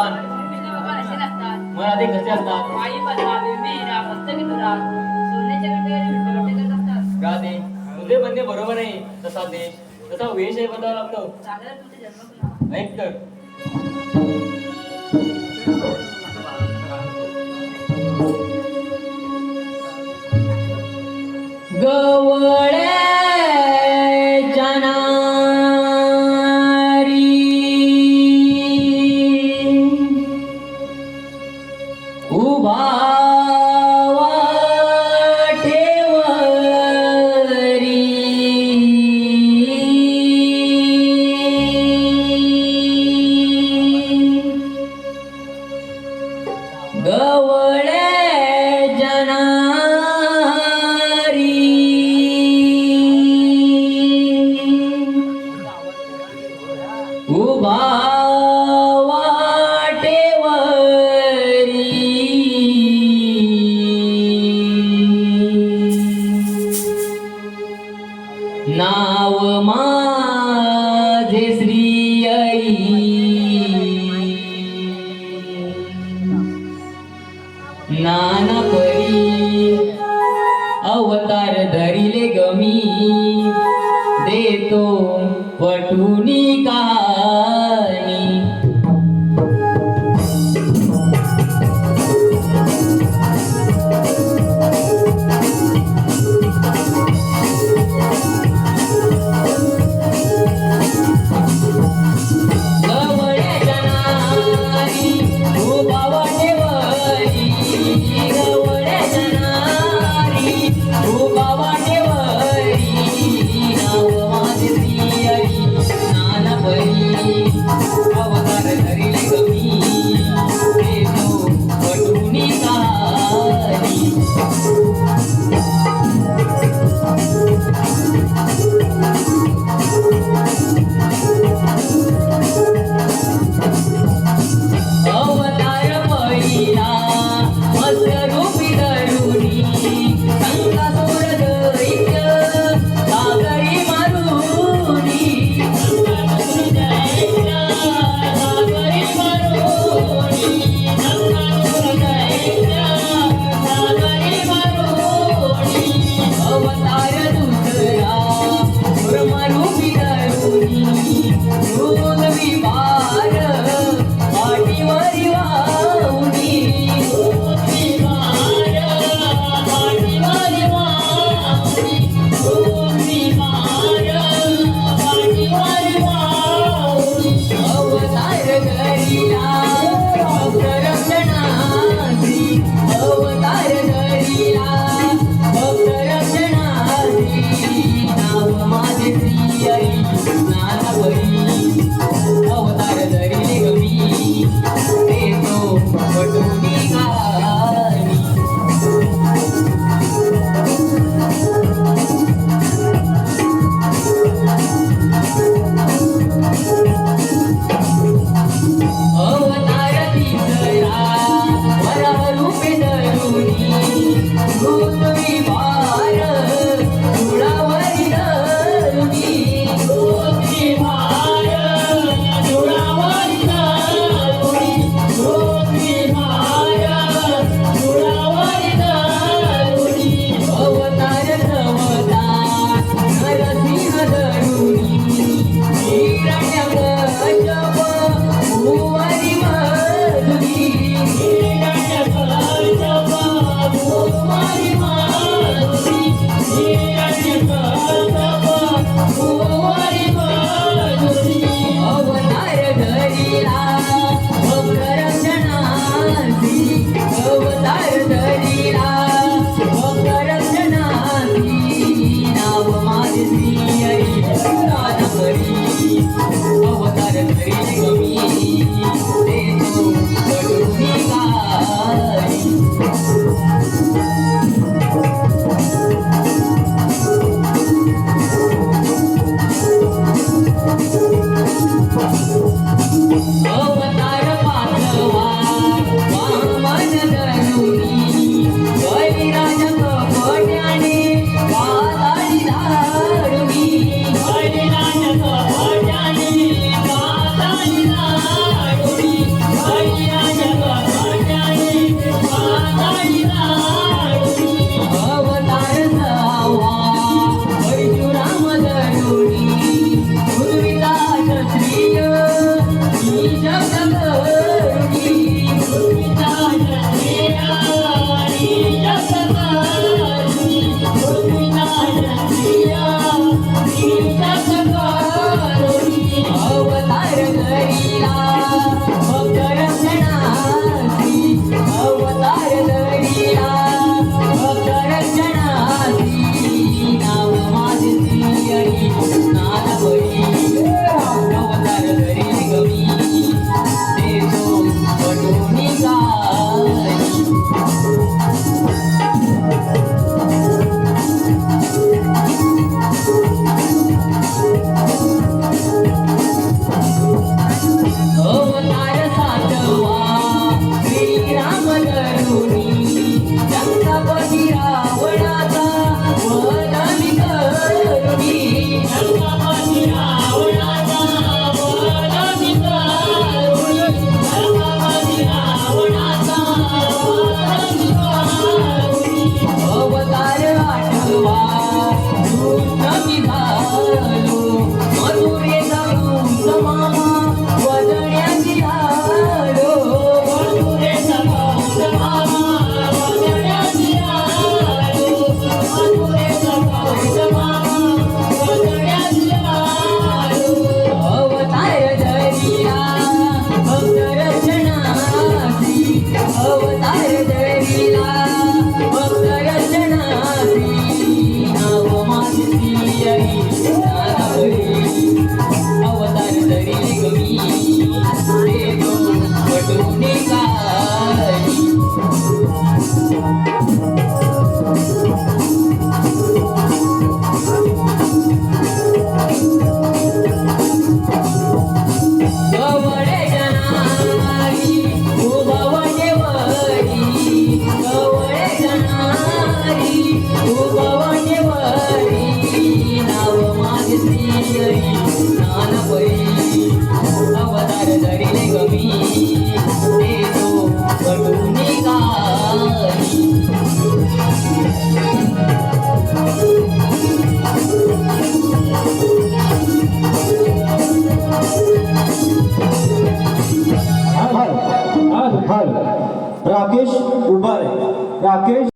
भगवान। कृष्ण कसे असतात. माई पद्मा बिंबीरा राधे तुझे म्हणणे बरोबर आहे. तसा देश तसा वेशही बदलावा लागतो ऐक तर. गव गवळे Foi dormir, रावणाचा